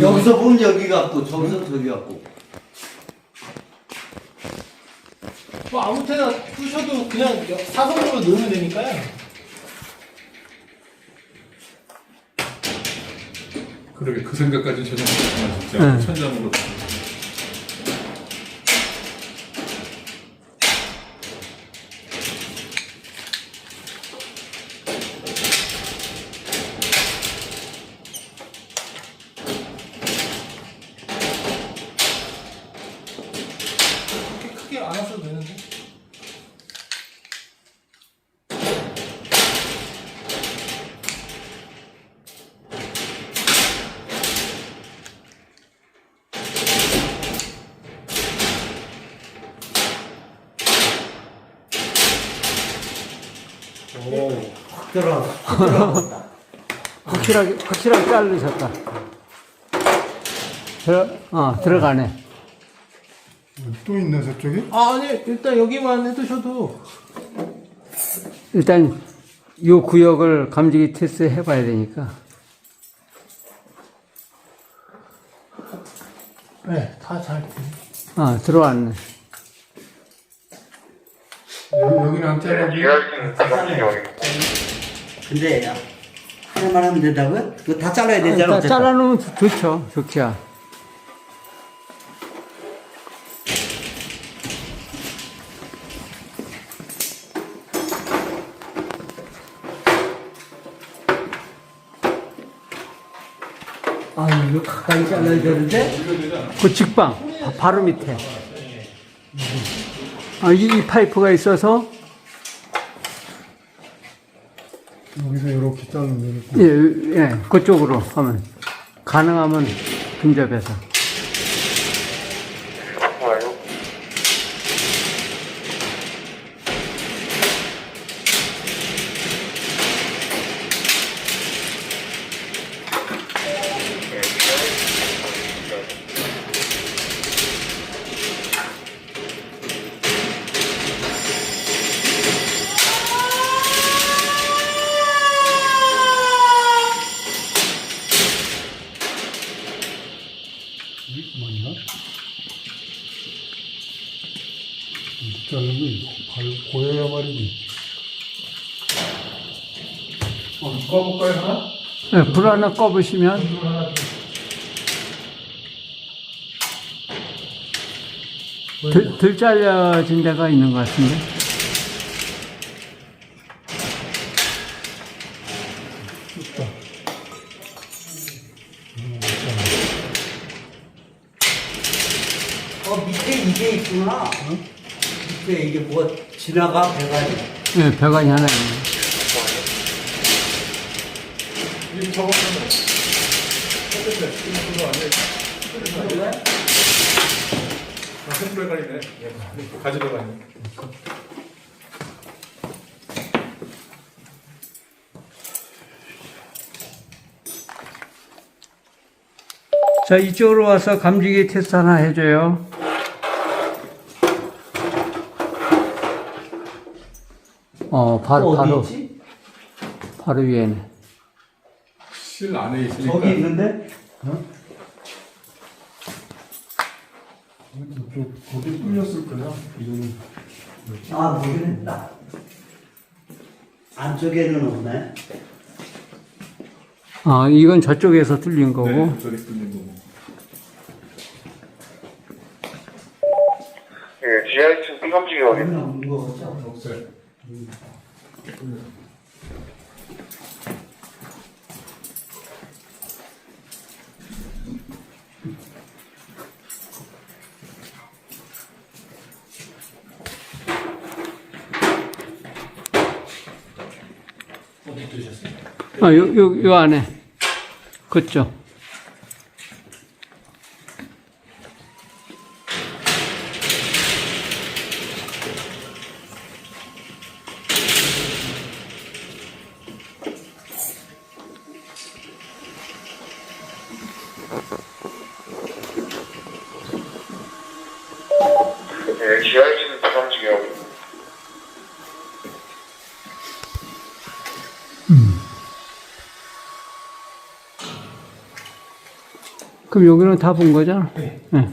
여기서 보면 여기 같고 저기서 저기 같고 뭐 아무 때나 부셔도 그냥 여- 사선으로 넣으면 되니까요. 그러게 그 생각까지 전혀 못했구나 진짜 네. 천장으로 그렇게 크게 안 하셔도 되는데. 확 들어가 확 확실하게, 확실하게 자르셨다. 들어, 어, 들어가네. 또 있네 저쪽에? 아 아니 일단 여기만 해두셔도 일단, 요 구역을 감지기 테스트 해봐야 되니까. 네다잘 아, 들어왔네. 여기, 여기는 안 잘라고 근데 하나만 하면 된다고요? 이거 다 잘라야 되잖아 어쨌든. 잘라놓으면 좋죠. 좋지야. 아 이거 가까이 잘라야 되는데 그 직방, 바- 바로 밑에. 아, 이, 이 파이프가 있어서, 여기서 이렇게 자르면 되겠고 예, 예, 그쪽으로 하면, 가능하면 근접해서. 자르면 이거 발 고여야 말이지. 어, 꺼볼까요 하나? 예, 불 하나 꺼보시면, 들, 들 잘려진 데가 있는 것 같은데. 어 밑에 이게 있구나 밑에 이게 뭐가 지나가 배가지 예, 배관이 하나 있네. 이 저거는 어쨌든 지금 그거 아니에요? 아, 자, 이쪽으로 와서 감지기 테스트 하나 해줘요. 어, 바로, 어디 바로, 있지? 바로 위에네. 실 안에 있으니까 저기 있는데? 저쪽 거기 뚫렸을 거야 이거는 아 모르겠다 안쪽에는 없네 아, 이건 저쪽에서 뚫린 거고. 네, 저기 뚫린 거고 예, GI2 삐감지기 확인. 여기는 없는 거 같죠? 없어요 어디 두셨어요? 아, 요, 요, 요 안에. 그쪽. 예, GI2 삐감지기 확인. 그럼 여기는 다 본 거잖아? 네. 네.